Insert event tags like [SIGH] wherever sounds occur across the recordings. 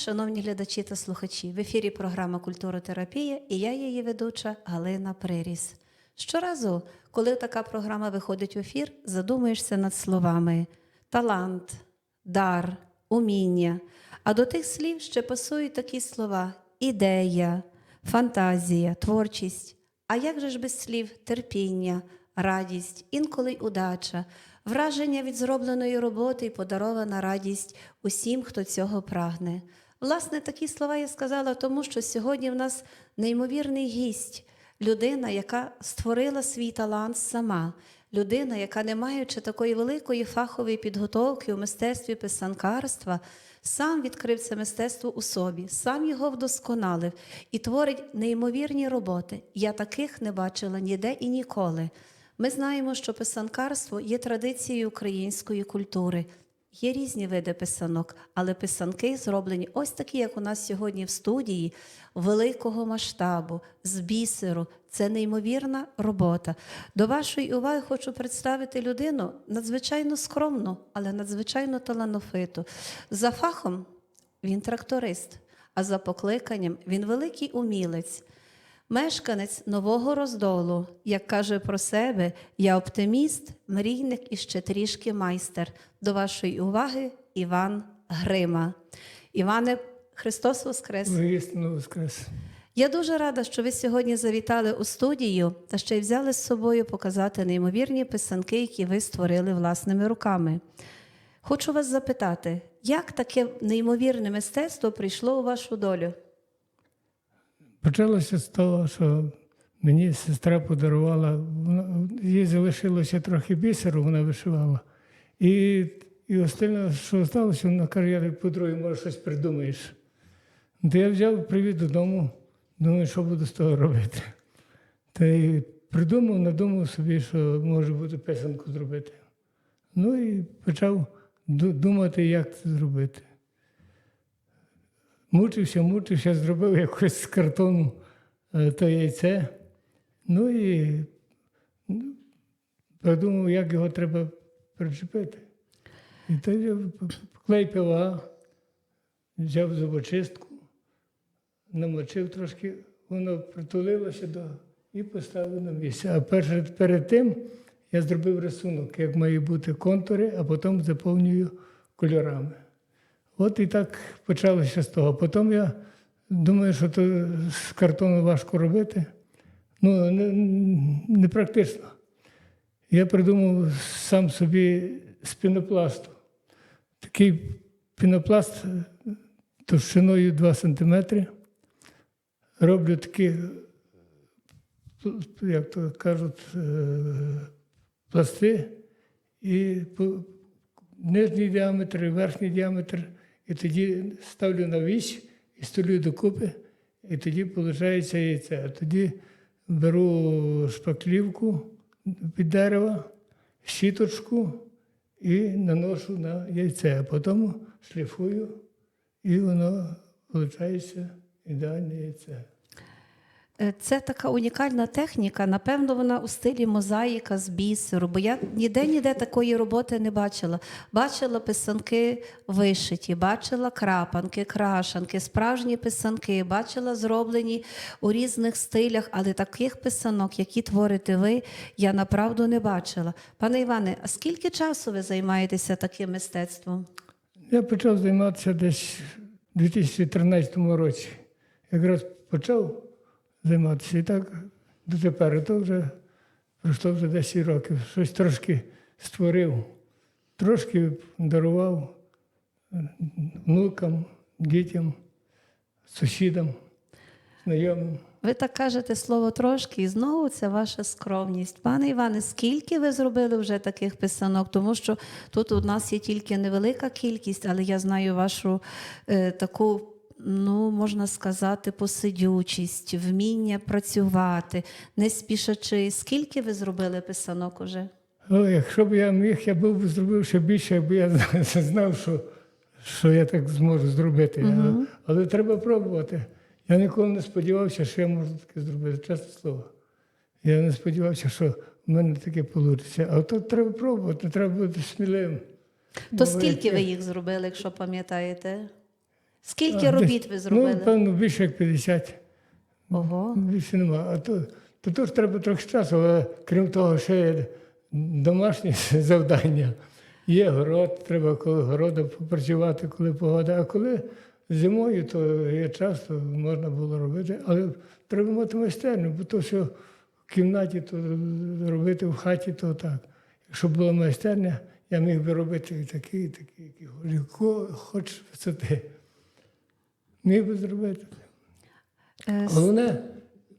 шановні глядачі та слухачі. В ефірі програма Культуротерапія і я її ведуча Галина Приріс. Щоразу, коли така програма виходить в ефір, задумуєшся над словами талант, дар, уміння. А до тих слів ще пасують такі слова: ідея, фантазія, творчість. А як же ж без слів терпіння, радість, інколи удача, враження від зробленої роботи і подарована радість усім, хто цього прагне. Власне, такі слова я сказала, тому що сьогодні в нас неймовірний гість, людина, яка створила свій талант сама, людина, яка, не маючи такої великої фахової підготовки у мистецтві писанкарства, сам відкрив це мистецтво у собі, сам його вдосконалив і творить неймовірні роботи. Я таких не бачила ніде і ніколи. Ми знаємо, що писанкарство є традицією української культури. Є різні види писанок, але писанки зроблені ось такі, як у нас сьогодні в студії, великого масштабу, з бісеру. Це неймовірна робота. До вашої уваги хочу представити людину надзвичайно скромну, але надзвичайно талановиту. За фахом він тракторист, а за покликанням він великий умілець. Мешканець нового роздолу, як каже про себе, я оптиміст, мрійник і ще трішки майстер. До вашої уваги Іван Грима. Іване, Христос Воскрес! Воістину воскрес. Я дуже рада, що ви сьогодні завітали у студію та ще й взяли з собою показати неймовірні писанки, які ви створили власними руками. Хочу вас запитати, як таке неймовірне мистецтво прийшло у вашу долю? Почалося з того, що мені сестра подарувала, вона- їй залишилося трохи бісеру, вона вишивала. І, і остальне, що залишилося, вона каже, я подарую, може щось придумаєш. То я взяв, привіз додому, думаю, що буду з того робити. Та й придумав, надумав собі, що може бути писанку зробити. Ну і почав думати, як це зробити. Мучився, мучився, зробив якось з картону е, то яйце. Ну і ну, придумав, як його треба причепити. І тоді клей пила, взяв зубочистку, намочив трошки, воно притулилося до і поставив на місце. А перше, перед тим я зробив рисунок, як мають бути контури, а потім заповнюю кольорами. От і так почалося з того. Потім я думаю, що то з картону важко робити. Ну, не, практично. Я придумав сам собі з пінопласту. Такий пінопласт товщиною 2 см. Роблю такі, як то кажуть, е, пласти і нижній діаметр і верхній діаметр, і тоді ставлю на вісь і столю докупи, і тоді виходить яйце. А тоді беру шпаклівку під дерева, щіточку і наношу на яйце, а потім шліфую, і воно виходить ідеальне яйце. Е, Це така унікальна техніка. Напевно, вона у стилі мозаїка з бісеру, бо я ніде ніде такої роботи не бачила. Бачила писанки вишиті, бачила крапанки, крашанки, справжні писанки, бачила зроблені у різних стилях, але таких писанок, які творите ви, я направду не бачила. Пане Іване, а скільки часу ви займаєтеся таким мистецтвом? Я почав займатися десь у 2013 році. Якраз почав займатися і так дотепер. То вже пройшло вже 10 років. Щось трошки створив, трошки дарував е, внукам, дітям, сусідам, знайомим. Ви так кажете слово трошки, і знову це ваша скромність. Пане Іване, скільки ви зробили вже таких писанок? Тому що тут у нас є тільки невелика кількість, але я знаю вашу е, таку, ну можна сказати, посидючість, вміння працювати, не спішачи. Скільки ви зробили писанок уже? О, якщо б я міг, я був би зробив ще більше, якби я [LAUGHS] знав, що, що я так зможу зробити. Але, але треба пробувати. Я ніколи не сподівався, що я можу таке зробити, чесне слово. Я не сподівався, що в мене таке вийде. А то треба пробувати, треба бути сміливим. То Бо скільки ви їх зробили, якщо пам'ятаєте? Скільки А, десь- робіт ви зробили? Ну, певно, більше як 50. Ого. Більше нема. А то, то, то ж треба трохи часу, але крім того, ще є домашні [LAUGHS] завдання. Є город, треба коло города попрацювати, коли погода. А коли зимою, то є час, то можна було робити. Але треба мати майстерню, бо то все в кімнаті, то робити в хаті, то так. Якщо була майстерня, я міг би робити і такі, і такі, які хоч- яко- хоч висоти. Міг би зробити. Е, Головне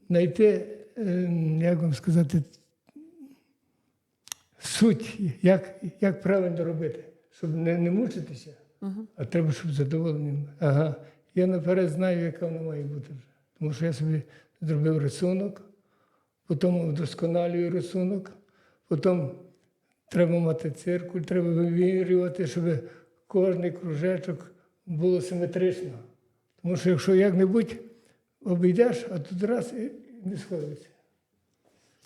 знайти, е, як вам сказати, суть, як, як правильно робити, щоб не, не мучитися, а треба, щоб задоволенням. Ага. Я наперед знаю, яка вона має бути вже. Тому що я собі зробив рисунок, потім вдосконалюю рисунок, потім треба мати циркуль, треба вимірювати, щоб кожний кружечок було симетрично. Тому що якщо як-небудь обійдеш, а тут раз і не сходиться.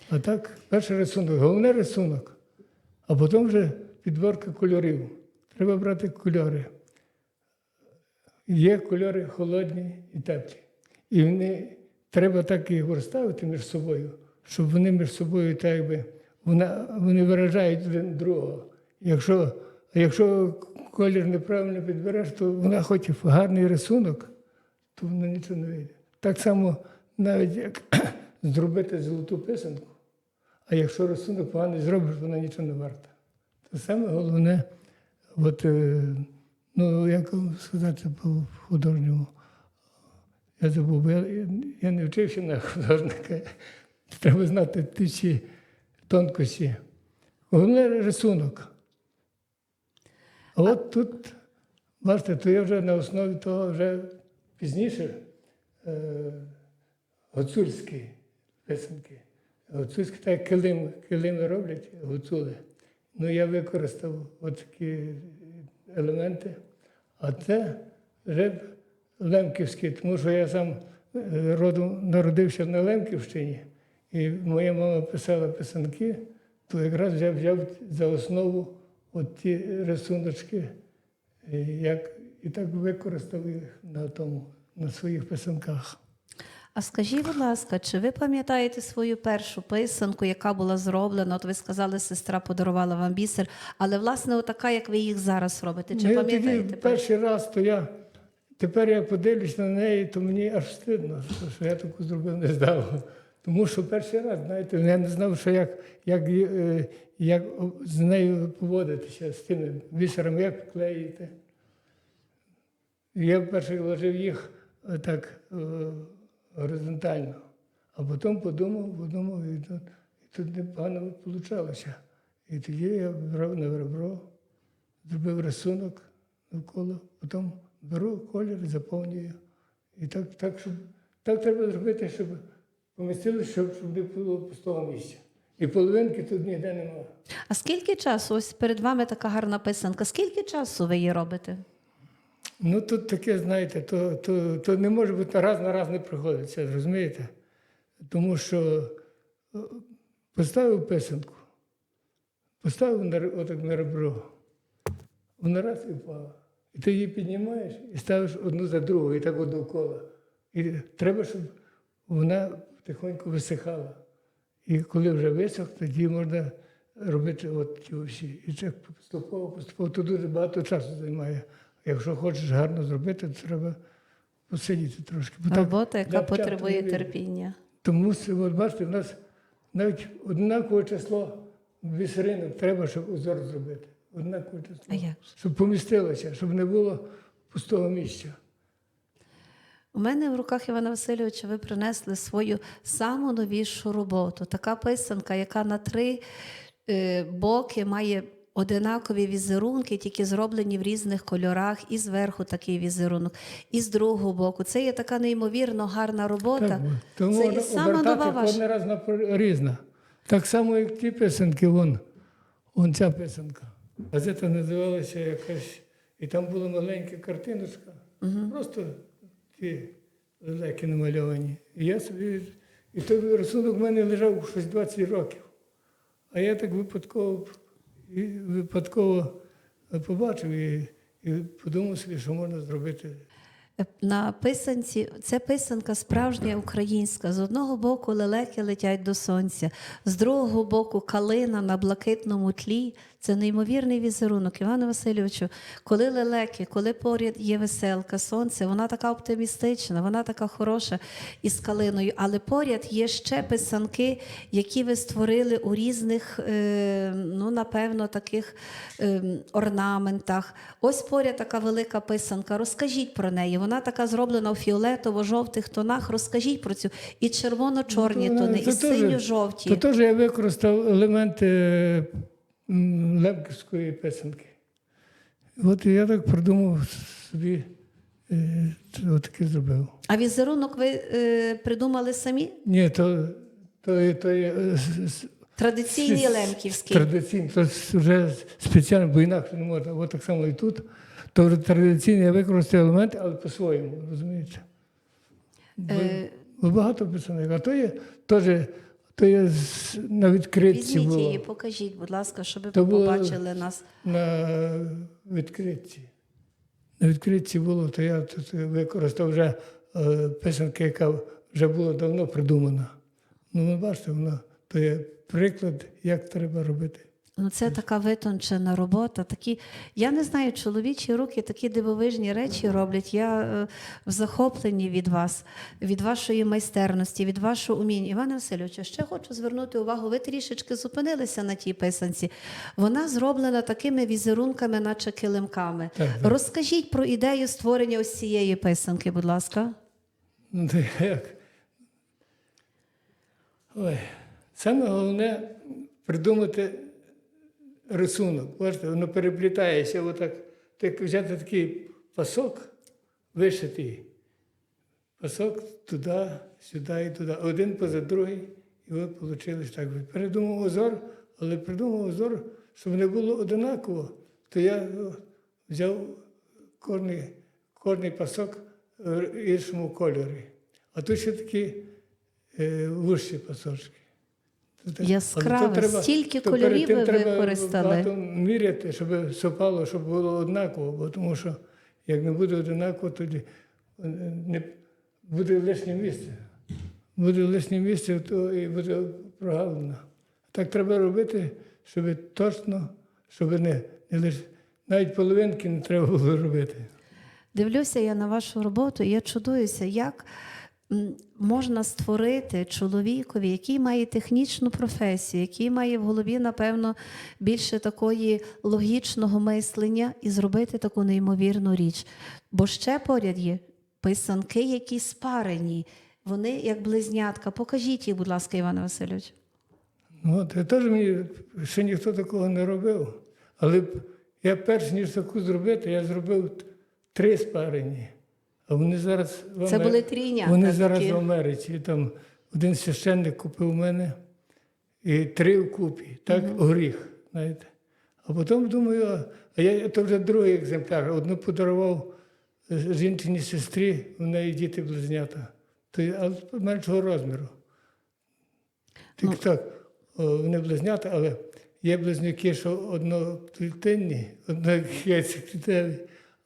А так, перший рисунок, головне рисунок, а потім вже підборка кольорів. Треба брати кольори. Є кольори холодні і теплі. І вони треба так їх розставити між собою, щоб вони між собою так якби вони виражають один другого. Якщо, якщо колір неправильно підбереш, то вона хоч гарний рисунок, то воно нічого не вийде. Так само навіть як [CLEARS THROAT] зробити золоту писанку, а якщо рисунок поганий зробиш, вона нічого не варта. Це саме головне, от, е, ну, як сказати по художньому. Я забув, бо я, я не вчився на художника. [LAUGHS] Треба знати ті тонкості. Головне рисунок. А от тут, бачите, то я вже на основі того вже пізніше е, гуцульські писанки. Гуцульські так килим, килими роблять, гуцули. Ну, я використав такі елементи, а це вже лемківський, тому що я сам е, родом народився на Лемківщині, і моя мама писала писанки, то якраз я взяв за основу от ті рисуночки, як, і так використав їх на, тому, на своїх писанках. А скажіть, будь ласка, чи ви пам'ятаєте свою першу писанку, яка була зроблена? От ви сказали, сестра подарувала вам бісер, але власне отака, як ви їх зараз робите. Чи Ну, пам'ятаєте? тоді перший раз, то я тепер як подивлюсь на неї, то мені аж стидно, що я таку зробив, не здав. Тому що перший раз, знаєте, я не знав, що як, як, е, як з нею поводитися, з тими бісерами, як клеїти. Я перший вложив їх е, так е, горизонтально, а потім подумав, подумав, і тут, і тут непогано вийшло. І тоді я брав на ребро, зробив рисунок навколо, потім беру колір заповнюю. І так, так, щоб, так треба зробити, щоб помістилося, щоб, щоб не було пустого місця. І половинки тут ніде немає. А скільки часу? Ось перед вами така гарна писанка. Скільки часу ви її робите? Ну тут таке, знаєте, то, то, то не може бути раз на раз не приходиться, розумієте? Тому що е, поставив писанку, поставив на, отак на ребро, вона раз і впала. І ти її піднімаєш і ставиш одну за другу, і так от довкола. І треба, щоб вона тихонько висихала. І коли вже висох, тоді можна робити от ті всі. І це поступово, поступово. Тут дуже багато часу займає. Якщо хочеш гарно зробити, то треба посидіти трошки. Бо так Робота, яка потребує терпіння. Тому от бачите, в нас навіть однакове число бісеринок треба, щоб узор зробити. Однакове число. А як? Щоб помістилося, щоб не було пустого місця. У мене в руках Івана Васильовича ви принесли свою саму новішу роботу. Така писанка, яка на три е, боки має одинакові візерунки, тільки зроблені в різних кольорах, і зверху такий візерунок, і з другого боку. Це є така неймовірно гарна робота. Тому Це і сама нова ваша. раз на різна. Так само, як ті писанки, вон, вон ця писанка. Газета називалася якась, і там була маленька картиночка. Просто ті лелеки намальовані. І я собі, і той рисунок в мене лежав щось 20 років. А я так випадково, і випадково побачив і, і подумав собі, що можна зробити. На писанці це писанка справжня українська. З одного боку лелеки летять до сонця, з другого боку калина на блакитному тлі. Це неймовірний візерунок. Іване Васильовичу, коли лелеки, коли поряд є веселка, сонце, вона така оптимістична, вона така хороша із калиною. Але поряд є ще писанки, які ви створили у різних, е, ну напевно, таких е, орнаментах. Ось поряд така велика писанка. Розкажіть про неї. Вона така зроблена у фіолетово-жовтих тонах. Розкажіть про цю і червоно-чорні Ну, тони, це і теж- синьо-жовті. То теж я використав елементи лемківської писанки. От я так придумав собі, е, отаке зробив. А візерунок ви е, придумали самі? Ні, то, то, то є е, Традиційний лемківський. Традиційний, то вже спеціально, бо інакше не можна. От так само і тут. То традиційний я використав елементи, але по-своєму, розумієте? Бо, Е, бо багато писанок. А то є теж то є з- на відкритці Візьміть було. її, покажіть, будь ласка, щоб ви То було- побачили нас. на відкритці. На відкритці було, то я тут використав вже е, писанки, яка вже була давно придумана. Ну, ви бачите, вона то є приклад, як треба робити. Ну, це така витончена робота. Такі, я не знаю, чоловічі руки такі дивовижні речі роблять. Я е, в захопленні від вас, від вашої майстерності, від вашого уміння. Іване Васильовичу, ще хочу звернути увагу. Ви трішечки зупинилися на тій писанці. Вона зроблена такими візерунками, наче килимками. Так, так. Розкажіть про ідею створення ось цієї писанки, будь ласка. Ну, як? Ой. Саме головне придумати рисунок. Бачите, воно переплітається отак. Так взяти такий пасок, вишитий. Пасок туди, сюди і туди. Один поза другий. І от вийшло так. Передумав узор, але придумав узор, щоб не було одинаково. То я взяв кожний, пасок в іншому кольорі. А тут ще такі е, вужчі пасочки. То Яскраво, треба- стільки то кольорів ви треба використали. багато міряти, щоб совпало, щоб було однаково, бо тому що як не буде однаково, тоді е, не буде лишнє місце. Буде лишнє місце, то і буде прогалина. Так треба робити, щоб точно, щоб не, не лише навіть половинки не треба було робити. Дивлюся я на вашу роботу, і я чудуюся, як можна створити чоловікові, який має технічну професію, який має в голові, напевно, більше такої логічного мислення і зробити таку неймовірну річ. Бо ще поряд є писанки, які спарені. Вони як близнятка. Покажіть їх, будь ласка, Іване Васильович. Ну, я теж мені ще ніхто такого не робив. Але я перш ніж таку зробити, я зробив три спарені. А вони зараз в Це були трійнята Вони зараз такі. в Америці. І Там один священник купив у мене і три вкупі, так, горіх. Знаєте. А потім думаю, а- я то вже другий екземпляр. Одну подарував жінчині сестрі, в неї діти близнята, то але меншого розміру. Тільки Ну. так, вони близнята, але є близнюки, що одноклітинні, одноклітинні,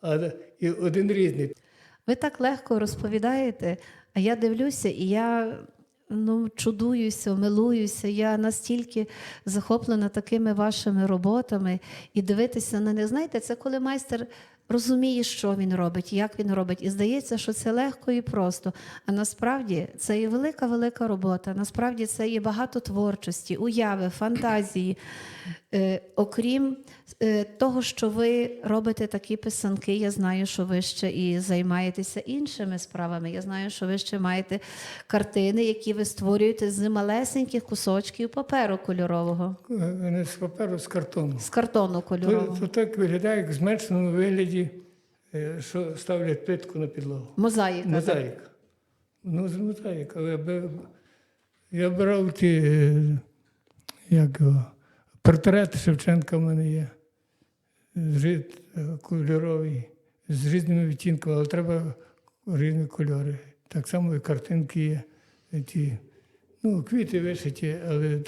а і один різний. Ви так легко розповідаєте, а я дивлюся, і я ну, чудуюся, милуюся. Я настільки захоплена такими вашими роботами і дивитися на них. Знаєте, це коли майстер розуміє, що він робить, як він робить, і здається, що це легко і просто. А насправді це є велика, велика робота. Насправді це є багато творчості, уяви, фантазії. Е, окрім е, того, що ви робите такі писанки, я знаю, що ви ще і займаєтеся іншими справами. Я знаю, що ви ще маєте картини, які ви створюєте з малесеньких кусочків паперу кольорового, Е, Не з паперу, з картону. з картону кольорового. то так виглядає, як в зменшеному вигляді, що ставлять плитку на підлогу. Мозаїка. так. Ну, з мозаїка. Я брав ті, як його, портрет Шевченка в мене є. е, Кольоровий, з різними відтінками, але треба різні кольори. Так само і картинки є. е, Ті, ну, квіти вишиті, але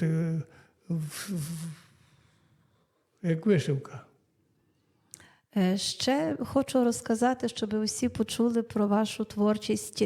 в- як вишивка. Е, Ще хочу розказати, щоб усі почули про вашу творчість.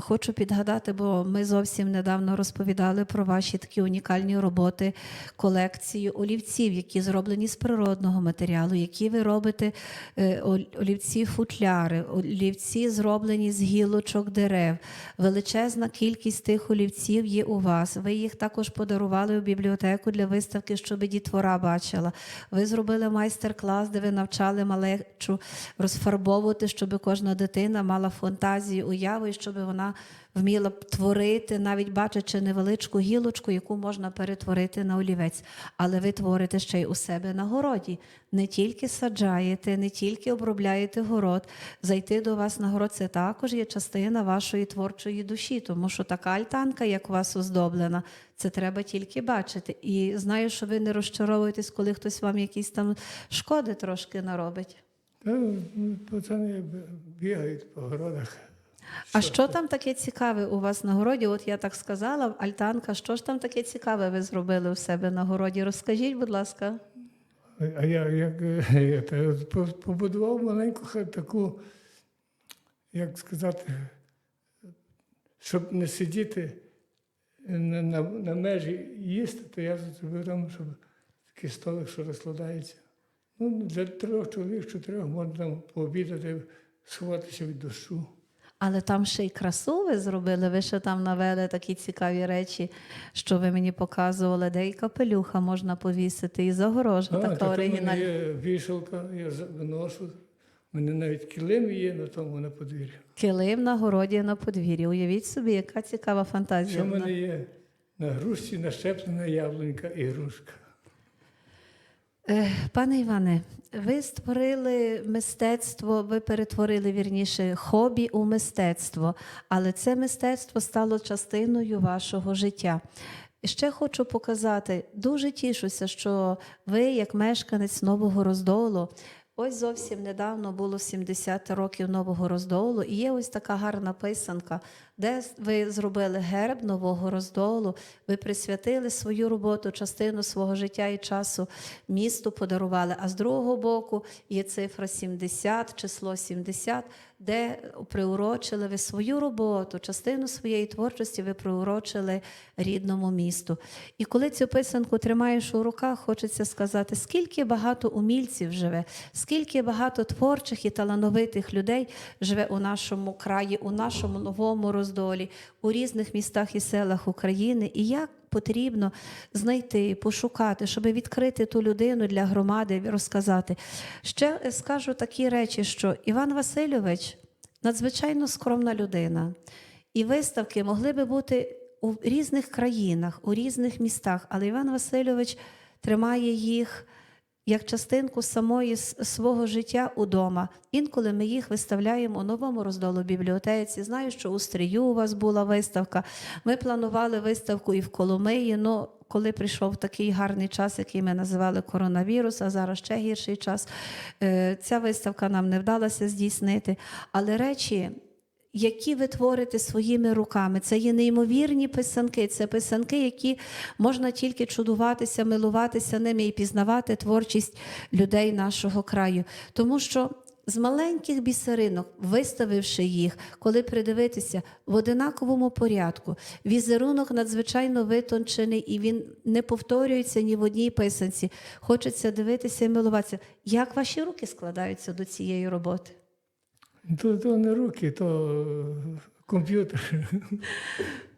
Хочу підгадати, бо ми зовсім недавно розповідали про ваші такі унікальні роботи, колекцію олівців, які зроблені з природного матеріалу, які ви робите е, олівці-футляри, олівці зроблені з гілочок дерев. Величезна кількість тих олівців є у вас. Ви їх також подарували у бібліотеку для виставки, щоб дітвора бачила. Ви зробили майстер-клас, де ви навчали малечу розфарбовувати, щоб кожна дитина мала фантазію, уяву, і щоб вона вміла б творити, навіть бачачи невеличку гілочку, яку можна перетворити на олівець. Але ви творите ще й у себе на городі. Не тільки саджаєте, не тільки обробляєте город. Зайти до вас на город це також є частина вашої творчої душі, тому що така альтанка, як у вас оздоблена, це треба тільки бачити. І знаю, що ви не розчаровуєтесь, коли хтось вам якісь там шкоди трошки наробить. Ну, пацани бігають по городах. А що там таке цікаве у вас на городі? От я так сказала, альтанка, що ж там таке цікаве ви зробили у себе на городі? Розкажіть, будь ласка. А я як [LAUGHS] я побудував маленьку таку, як сказати, щоб не сидіти на, на, на межі їсти, то я зробив там, щоб такий столик, що розкладається. Ну, для трьох чоловік, чотирьох можна там пообідати, сховатися від дощу. Але там ще й красу ви зробили. Ви ще там навели такі цікаві речі, що ви мені показували, де і капелюха можна повісити, і загорожа А, така оригінальна. є вішалка, я виношу. У мене навіть килим є на тому на подвір'ї. Килим на городі на подвір'ї. Уявіть собі, яка цікава фантазія. Що в в мене є на грушці нащеплена яблунька і грушка. Е, Пане Іване, ви створили мистецтво, ви перетворили вірніше хобі у мистецтво, але це мистецтво стало частиною вашого життя. І Ще хочу показати, дуже тішуся, що ви, як мешканець Нового Роздолу, ось зовсім недавно було 70 років Нового Роздолу, і є ось така гарна писанка, де ви зробили герб Нового Роздолу, ви присвятили свою роботу, частину свого життя і часу місту подарували. А з другого боку є цифра 70, число 70, де приурочили ви свою роботу, частину своєї творчості ви приурочили рідному місту. І коли цю писанку тримаєш у руках, хочеться сказати, скільки багато умільців живе, скільки багато творчих і талановитих людей живе у нашому краї, у нашому новому роздолі, у різних містах і селах України. І як потрібно знайти, пошукати, щоб відкрити ту людину для громади, розказати. Ще скажу такі речі, що Іван Васильович надзвичайно скромна людина, і виставки могли би бути у різних країнах, у різних містах, але Іван Васильович тримає їх як частинку самої свого життя удома. Інколи ми їх виставляємо у новому роздолу бібліотеці. Знаю, що у Стрію у вас була виставка. Ми планували виставку і в Коломиї. Ну, коли прийшов такий гарний час, який ми називали коронавірус, а зараз ще гірший час, е, ця виставка нам не вдалося здійснити. Але речі, які ви творите своїми руками. Це є неймовірні писанки. Це писанки, які можна тільки чудуватися, милуватися ними і пізнавати творчість людей нашого краю. Тому що з маленьких бісеринок, виставивши їх, коли придивитися в одинаковому порядку, візерунок надзвичайно витончений, і він не повторюється ні в одній писанці. Хочеться дивитися і милуватися. Як ваші руки складаються до цієї роботи? То, то не руки, то е, комп'ютер.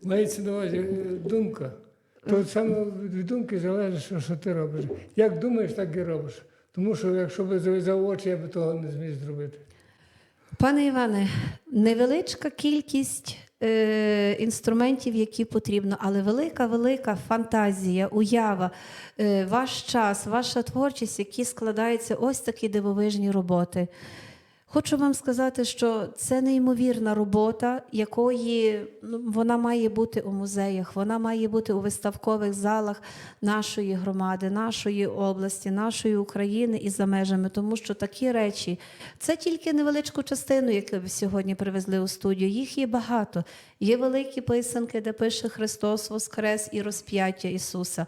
Мається на увазі е, думка. То саме від думки залежить, що, що ти робиш. Як думаєш, так і робиш. Тому що якщо б зав'язав очі, я б того не зміг зробити. Пане Іване, невеличка кількість е, інструментів, які потрібно, але велика, велика фантазія, уява, е, ваш час, ваша творчість, які складаються ось такі дивовижні роботи. Хочу вам сказати, що це неймовірна робота, якої ну, вона має бути у музеях, вона має бути у виставкових залах нашої громади, нашої області, нашої України і за межами, тому що такі речі це тільки невеличку частину, яку ви сьогодні привезли у студію. Їх є багато. Є великі писанки, де пише Христос Воскрес і розп'яття Ісуса.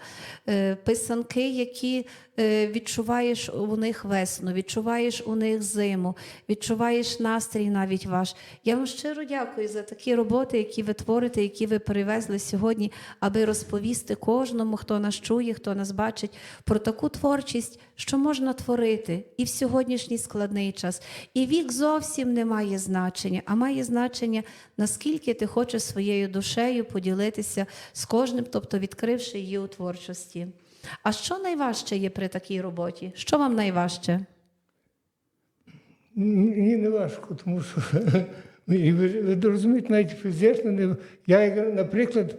Е, Писанки, які відчуваєш у них весну, відчуваєш у них зиму, відчуваєш настрій навіть ваш. Я вам щиро дякую за такі роботи, які ви творите, які ви привезли сьогодні, аби розповісти кожному, хто нас чує, хто нас бачить, про таку творчість, що можна творити і в сьогоднішній складний час. І вік зовсім не має значення, а має значення, наскільки ти хочеш своєю душею поділитися з кожним, тобто відкривши її у творчості. А що найважче є при такій роботі? Що вам найважче? Мені не важко, тому що [LAUGHS] ви, розумієте, навіть фізично не. Я, наприклад,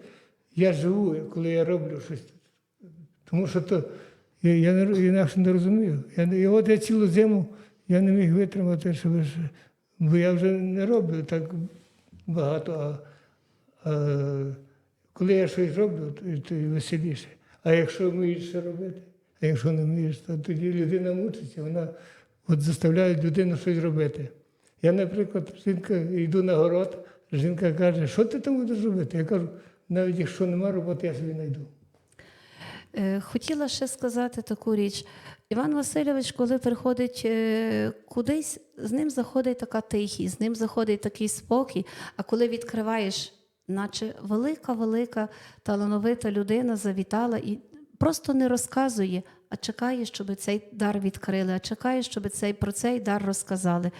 я живу, коли я роблю щось. Тому що то я, не, інакше не розумію. Я, і от я цілу зиму я не міг витримати, що бо я вже не роблю так багато. А, а коли я щось роблю, то, то веселіше. А якщо вмієш ще робити, а якщо не вмієш, то тоді людина мучиться, вона от заставляє людину щось робити. Я, наприклад, жінка йду на город, жінка каже, що ти там будеш робити? Я кажу, навіть якщо нема роботи, я собі знайду. Е, Хотіла ще сказати таку річ. Іван Васильович, коли приходить е, кудись, з ним заходить така тихість, з ним заходить такий спокій. А коли відкриваєш, наче велика, велика талановита людина завітала і просто не розказує, а чекає, щоб цей дар відкрили, а чекає, щоб цей про цей дар розказали.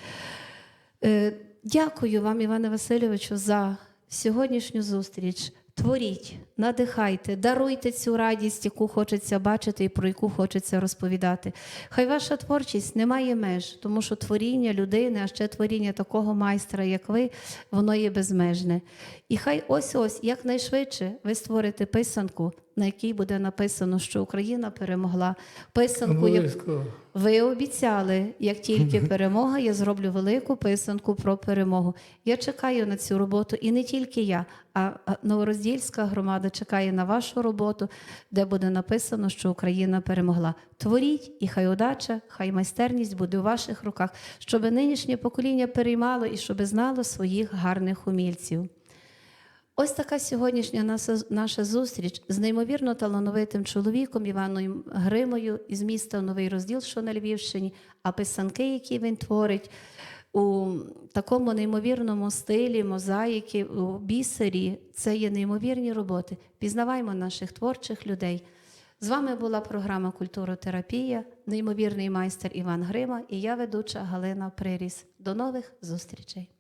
Е, Дякую вам, Іване Васильовичу, за сьогоднішню зустріч. Творіть, надихайте, даруйте цю радість, яку хочеться бачити і про яку хочеться розповідати. Хай ваша творчість не має меж, тому що творіння людини, а ще творіння такого майстра, як ви, воно є безмежне. І хай ось ось якнайшвидше ви створите писанку, на якій буде написано, що Україна перемогла. Писанку, як ви обіцяли, як тільки перемога, я зроблю велику писанку про перемогу. Я чекаю на цю роботу, і не тільки я, а а Новороздільська громада чекає на вашу роботу, де буде написано, що Україна перемогла. Творіть, і хай удача, хай майстерність буде у ваших руках, щоб нинішнє покоління переймало і щоб знало своїх гарних умільців. Ось така сьогоднішня наша, зустріч з неймовірно талановитим чоловіком Іваном Гримою із міста Новий Розділ, що на Львівщині, а писанки, які він творить у такому неймовірному стилі, мозаїки, у бісері, це є неймовірні роботи. Пізнаваймо наших творчих людей. З вами була програма Культуротерапія, неймовірний майстер Іван Грима і я ведуча Галина Приріс. До нових зустрічей.